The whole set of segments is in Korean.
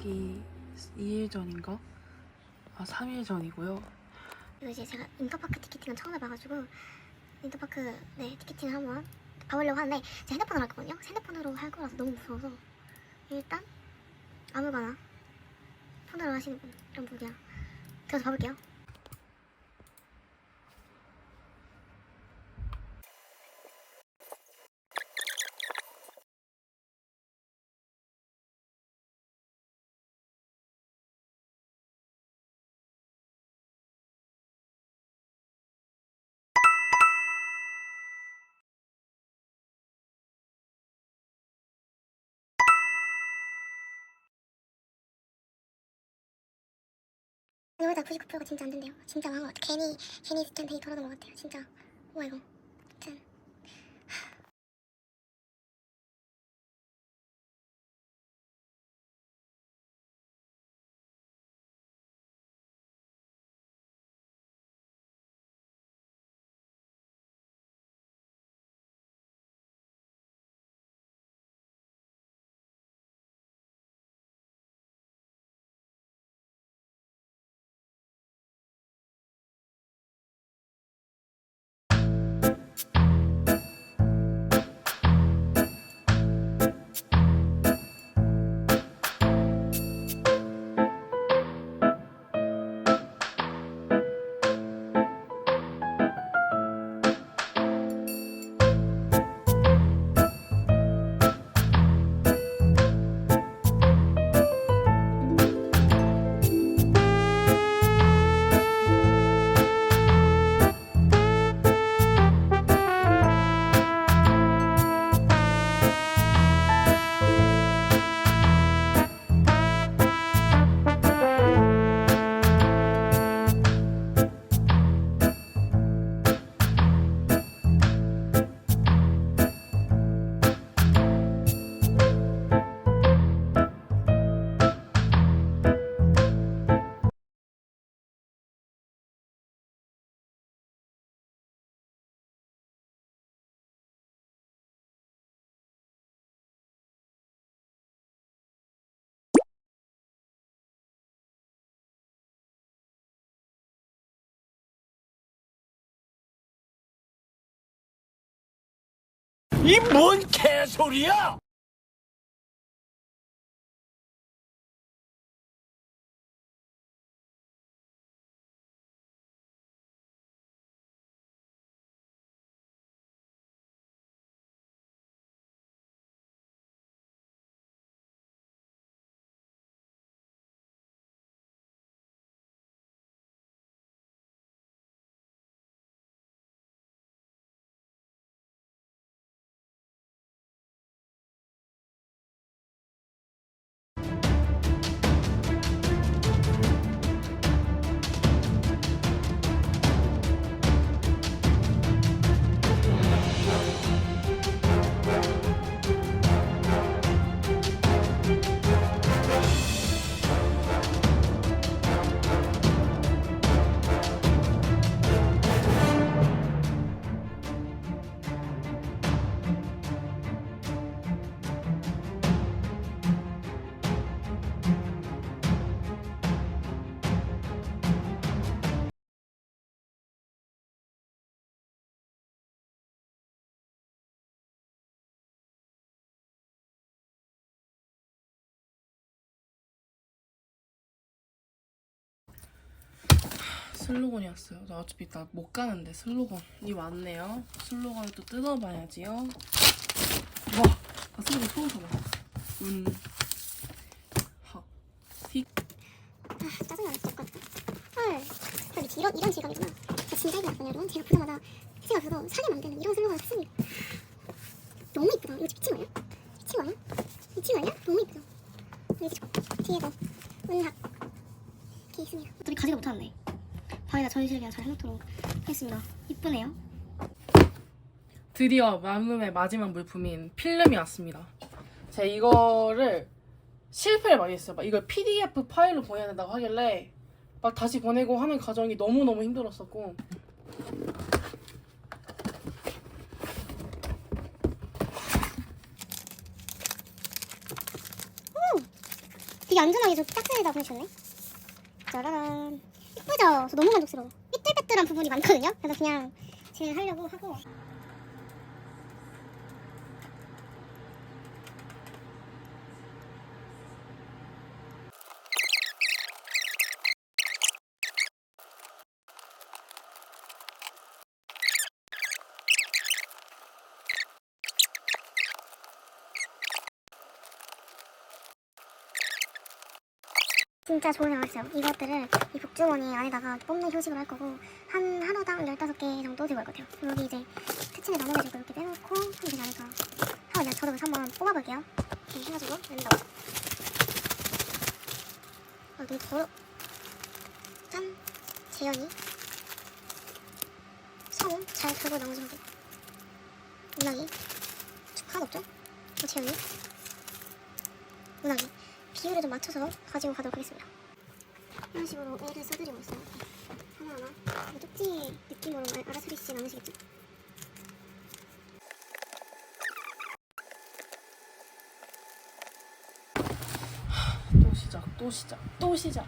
나오기 2일 전인가? 아 3일 전이고요. 그리고 이제 제가 인터파크 티켓팅은 처음 해봐가지고 인터파크 네 티켓팅 한번 봐보려고 하는데 제 핸드폰으로 할 거거든요. 핸드폰으로 할 거라서 너무 무서워서 일단 아무거나 폰으로 하시는 분 이런 분이야. 들어서 봐볼게요. 이거보다 99%가 진짜 안 된대요. 진짜 망한 것 같아. 괜히 괜히 스캔 되게 돌아던 것 같아요. 진짜. 와 이거. 이 뭔 개소리야! 슬로건이었어요. 나 어차피 나 못 가는데 슬로건이 왔네요. 슬로건을 또 뜯어봐야지요. 와, 나 슬로건 처음 봐봐. 운, 하, 틱. 아 짜증나 진짜 것 헐. 나 미치 이런 이런 질감이구나. 나 진짜 이거 났거든요 여러분. 제가 보자마자 제가 그거 사게 만드는 이런 슬로건을 샀습니다. 너무 이쁘다. 이거 미친 거 아니야? 미친 거 아니야? 미친 거 아니야? 너무 이쁘죠? 여기 뒤에도 은학 이렇게 있습니다. 어차피 가지도 못하는데 방에다 전시를 그냥 잘 해놓도록 했습니다. 이쁘네요. 드디어 마음의 마지막 물품인 필름이 왔습니다. 제가 이거를 실패를 많이 했어요. 막 이걸 PDF 파일로 보내야 된다고 하길래 막 다시 보내고 하는 과정이 너무너무 힘들었었고 되게 안전하게 저 짝퉁에다 보내주셨네. 짜라란. 이쁘죠? 저 너무 만족스러워. 삐뚤빼뚤한 부분이 많거든요. 그래서 그냥 제일 하려고 하고. 진짜 좋은 영화였어요. 이것들을 이 복주머니 안에다가 뽑는 형식으로 할 거고 한 하루당 15개 정도 들고 갈것 같아요. 여기 이제 특징을 나눠가지고 이렇게 빼놓고 하면 되지 않을까 하고 내가 저도 그래서 한번 뽑아볼게요. 이렇게 해가지고 랜덤 아 너무 더러 짠! 재현이 성우 잘 들고 나오신 분 문학이 축하 없죠? 어, 재현이 문학이 비율을 좀 맞춰서 가지고 가도록 하겠습니다. 이런 식으로 애를 써드리고 있어요. 하나하나 뭐 쪽지 느낌으로 알- 알아차리시진 않으시겠죠? 또 시작, 또 시작, 또 시작.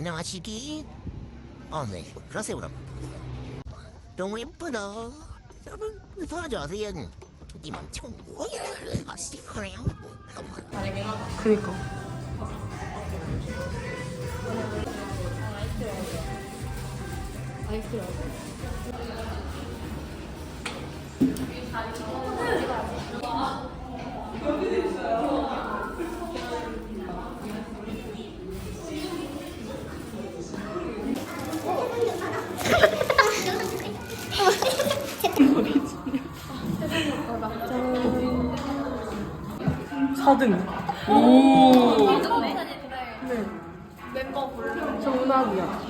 안녕하시기. 어, 네. 그러세요, 그럼. 너무 예쁘다. 여러분, 도와주세요. 이만총 뭐야? 아, 시크림. 그니까. 사등 오. 네. 멤버 불러. 정답이야.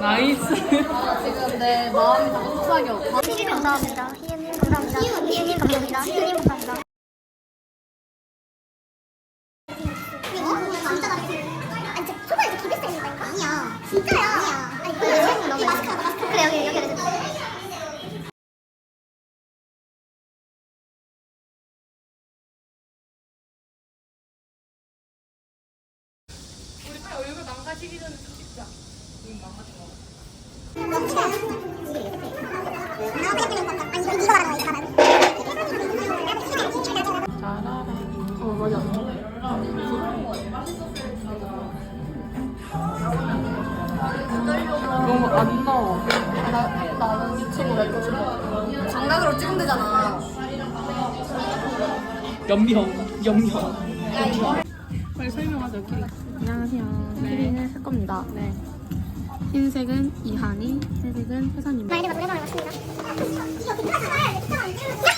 나이스. 지금 내 마음이 다 속삭여. 희님 감사합니다. 희님 감사합니다. 희님 감사합니다. 희님 감사합니다. 어 맞아. 너무 안 나와. 나는 유튜브 왜 장난으로 찍으면 되잖아. 연명, 연명. 빨리 설명하자, 키리. 안녕하세요. 키리는 할 겁니다. 네. 흰색은 이한이, 회색은 회사님. 나 이래가 노래방에 왔습니다. 저만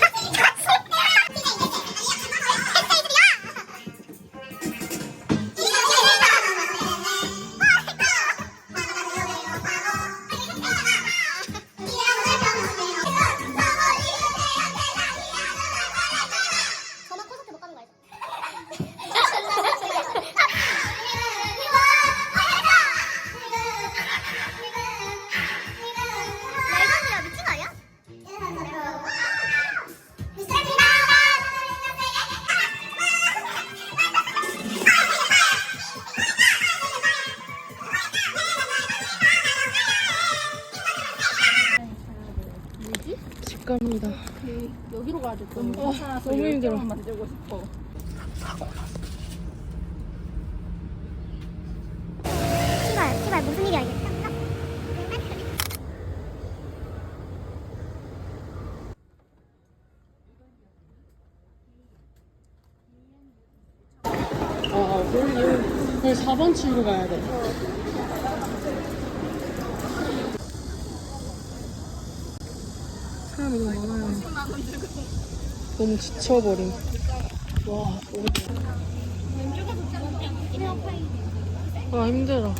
힘들어. 만들고 싶어. 시발 시발 무슨 일이야 이게 아, 거기, 거기 4번 출구 가야 돼. 사람이 너무 많아요. 너무 지쳐버림. 와, 너무 와, 힘들어.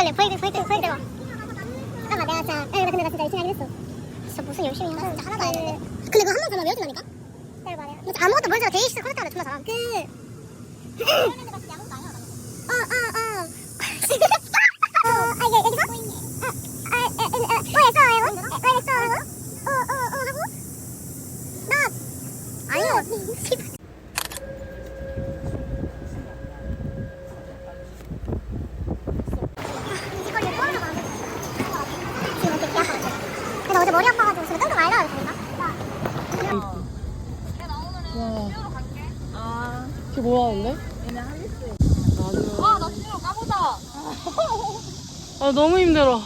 보이대 보이대 보이대 보이대 와 잠깐만 내가 진짜 에, 근데 나 진짜 열심히 하긴 했어 진짜 무슨 열심히 하나 진짜 하나도 안 했는데 근데 그거 한번 잘하면 외워진다니까? 네 말이야 아무것도 모르잖아 데이스 컴퓨터를 존나 잘함 그 어어 어 어, 아, 이게 여기서? 아, 아, 에, 에, 에, 뭐 했어, 이거? 에, 왜 했어, 하고? 어, 어, 어, 하고? 나, 아니요. 씨발. 이직거리를 또 하려고 하는데. 지금 어떻게 아파가지고. 근데 어제 머리 아파가지고 지금 뜬금 말려야 되니까. 걔 뭐 하는데? 아, 나 진짜 까보자. 아 너무 힘들어.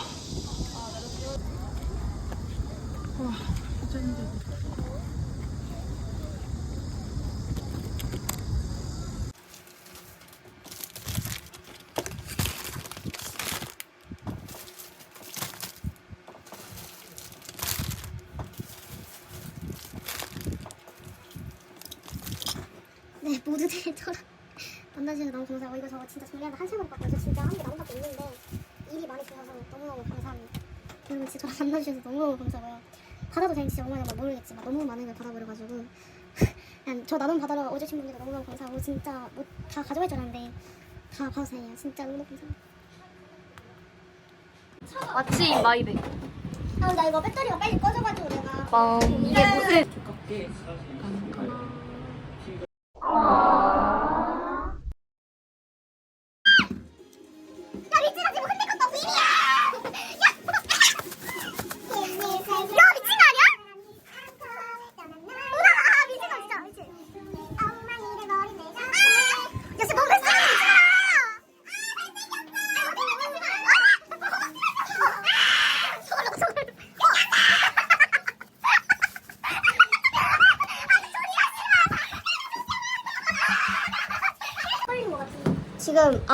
네, 모두들 저랑 만나주셔서 너무 감사하고 이거 저 진짜 정리하다 한 시간 밖에 진짜 한게 나온 밖에 없는데 일이 많이 있어서 너무너무 감사합니다. 여러분 진짜 저랑 만나주셔서 너무너무 감사하고요. 받아도 되는지 얼마나 모르겠지만 너무 많은 걸 받아버려가지고 그냥 저 나눔 받으러 오주신 분들도 너무너무 감사하고 진짜 뭐 다 가져갈 줄 알았는데 다 받아서 다행이에요. 진짜 너무 감사합니다. 마치 마이백. 아, 나 이거 배터리가 빨리 꺼져가지고 내가 빰. 이게 무슨. 야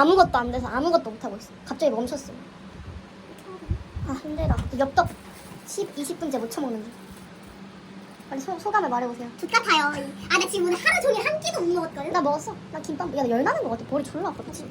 아무것도 안 돼서 아무것도 못 하고 있어. 갑자기 멈췄어. 아 힘들어. 엽떡 10, 20분째 못 처먹는 중. 빨리 소, 소감을 말해보세요. 똑같아요. 아, 나 지금 오늘 하루 종일 한 끼도 못 먹었거든? 나 먹었어. 나 김밥. 야, 나 열나는 것 같아. 머리 졸라 아파. 괜찮아.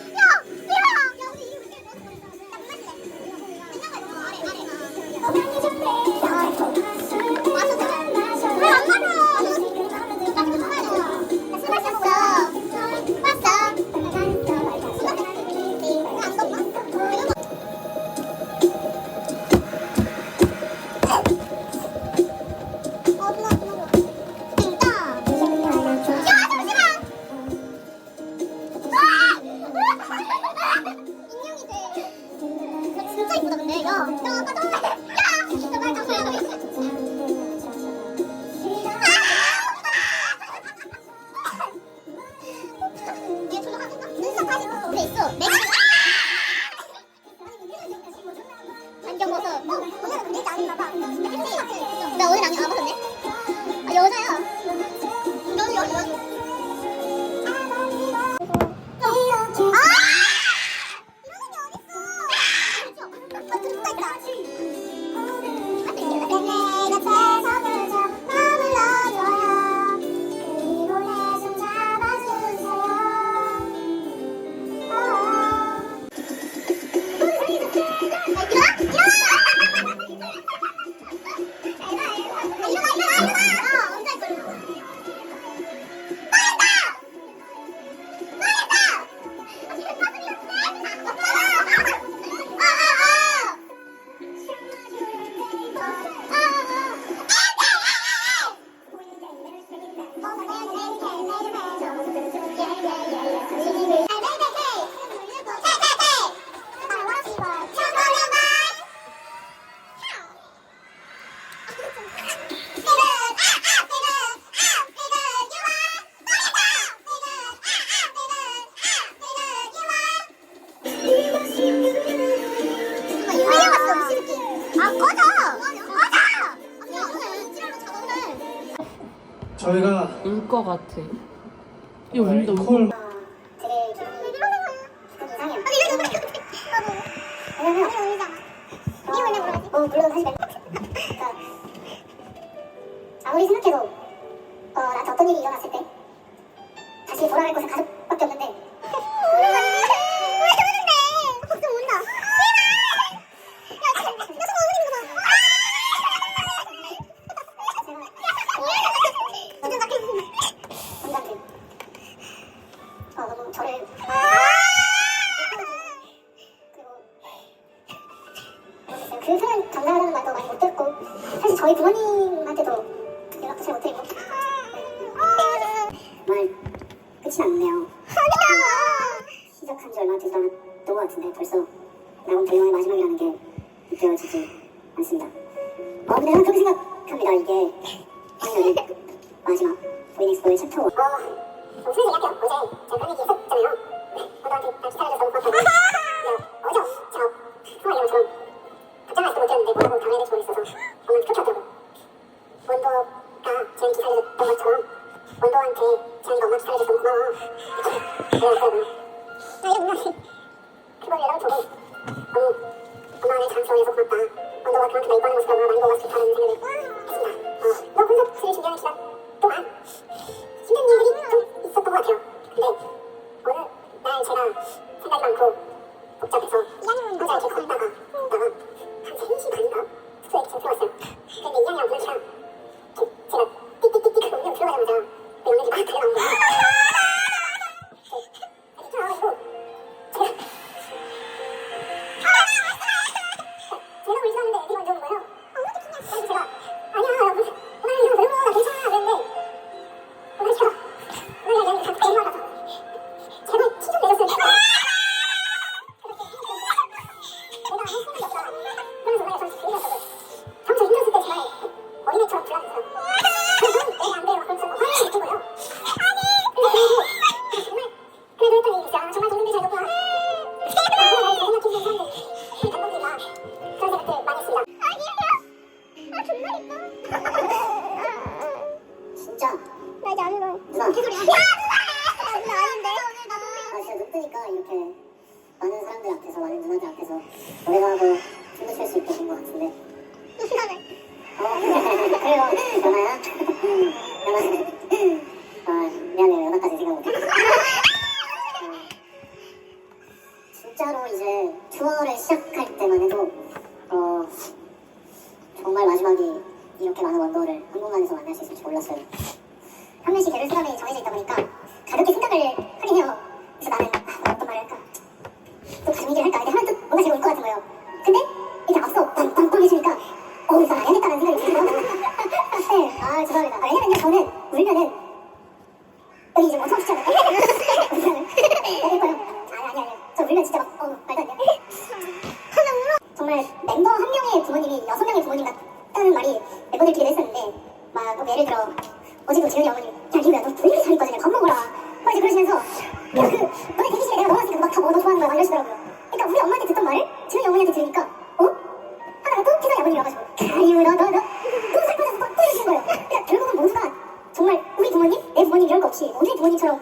사진 오래 있어. 것 같아. 얘 운다, 울 콜. 어, 물론 사실 그러니까 아무리 생각해도 어, 나한테 어떤 일이 일어났을 때 다시 돌아갈 곳은 가족밖에 없는데 끝이 났네요. 시작한 지 얼마 되지 않았던 것 같은데 벌써 나온 대영의 마지막이라는 게 느껴지지 않습니다. 어 근데 난 그렇게 생각합니다. 이게 당연히 마지막 보이넥스보의 챕터 1 어, 무슨 얘기할게요 어제 제가 그런 얘기 했었잖아요. 원도한테 날 기다려줘서 너무 고맙다고 근데 어제 제가 정말 이런 것처럼 답장할 수도 못했는데 뭐라고 당해야 될지 모르겠어서 엄마한테 그렇게 하더라고 원도가 재현이 기다려줬던 것처럼 원도한테 재현이가 엄마 너무 고마워. 이렇게 나 이런 누나한테 그걸 연락을 주고 너무 엄마를 장수원에서 고맙다. 원도가 그만큼 나 이뻐하는 모습을 얼마나 많이 보고 싶다는 생각을 했습니다. 어, 너 콘서트를 준비하는 시간 동안 힘든 일들이 좀 있었던 것 같아요. 근데 어느 날 제가 생각이 많고 복잡해서 혼자 이렇게 걷다가 몰랐어요. 한 명씩 데뷔 사람이 정해져 있다 보니까 가볍게 생각을 하긴 해요. 그래서 나는 아, 어떤 말을 할까? 또 가슴 얘기를 할까? 근데 하면 또 뭔가 제가 울것 같은 거예요. 근데 이게 앞서 빵빵빵 해주니까 어 이거 안 해야겠다는 생각이 들더라고요. 네, 아 죄송합니다. 아, 왜냐면요 저는 울면은 여기 지금 엄청 아니 저 울면 진짜 막 어, 멤버 한 명의 부모님이 여섯 명의 부모님 같다는 말이 멤버들끼리 했었는데 막뭐 예를 들어 어제도 재현이 어머님 야 리우야 너 분위기 잘 입거든 밥 먹어라. 막 이제 그러시면서 야 그 너네 대기실에 내가 넣어놨으니까 너막다 먹어 거야 막 이러시더라고요. 그러니까 우리 엄마한테 듣던 말을 저희 어머니한테 들으니까 어? 하다가 또 태성이 아버님이라가지고 가리우러 너너 또 슬퍼져서 또 해주신 거예요. 그러니까 결국은 모두가 정말 우리 부모님 내 부모님 이런 거 없이 모두의 부모님처럼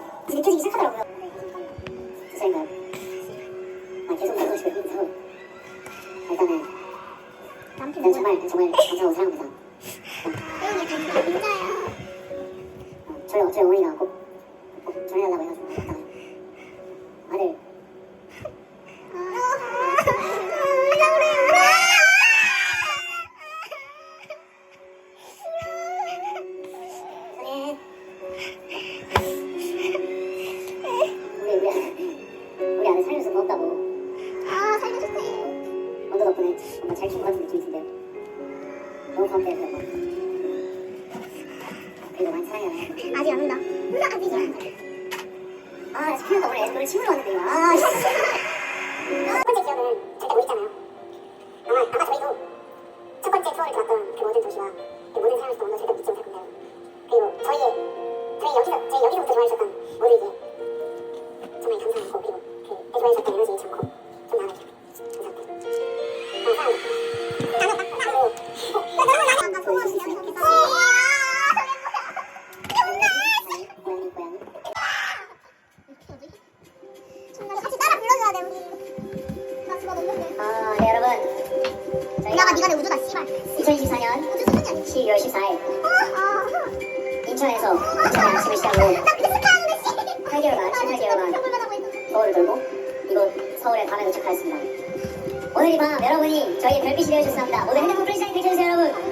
아직 안 온다. 나 아직이야. 아. 오늘 애들 노래 친구로 왔는데, 이거. 아, 씨. 첫 번째 기억은 절대 못 잊잖아요. 12월 14일 아. 인천에서 인천의 아침을 시작으로 나 비스카하는데 씨. 8개월간, 18개월간 평범하다고 했는데. 서울을 돌고 이곳 서울의 밤에 도착하였습니다. 오늘 이 밤 여러분이 저희의 별빛이 되어주셨습니다. 모두 핸드폰 플래시라이트 켜주세요 여러분.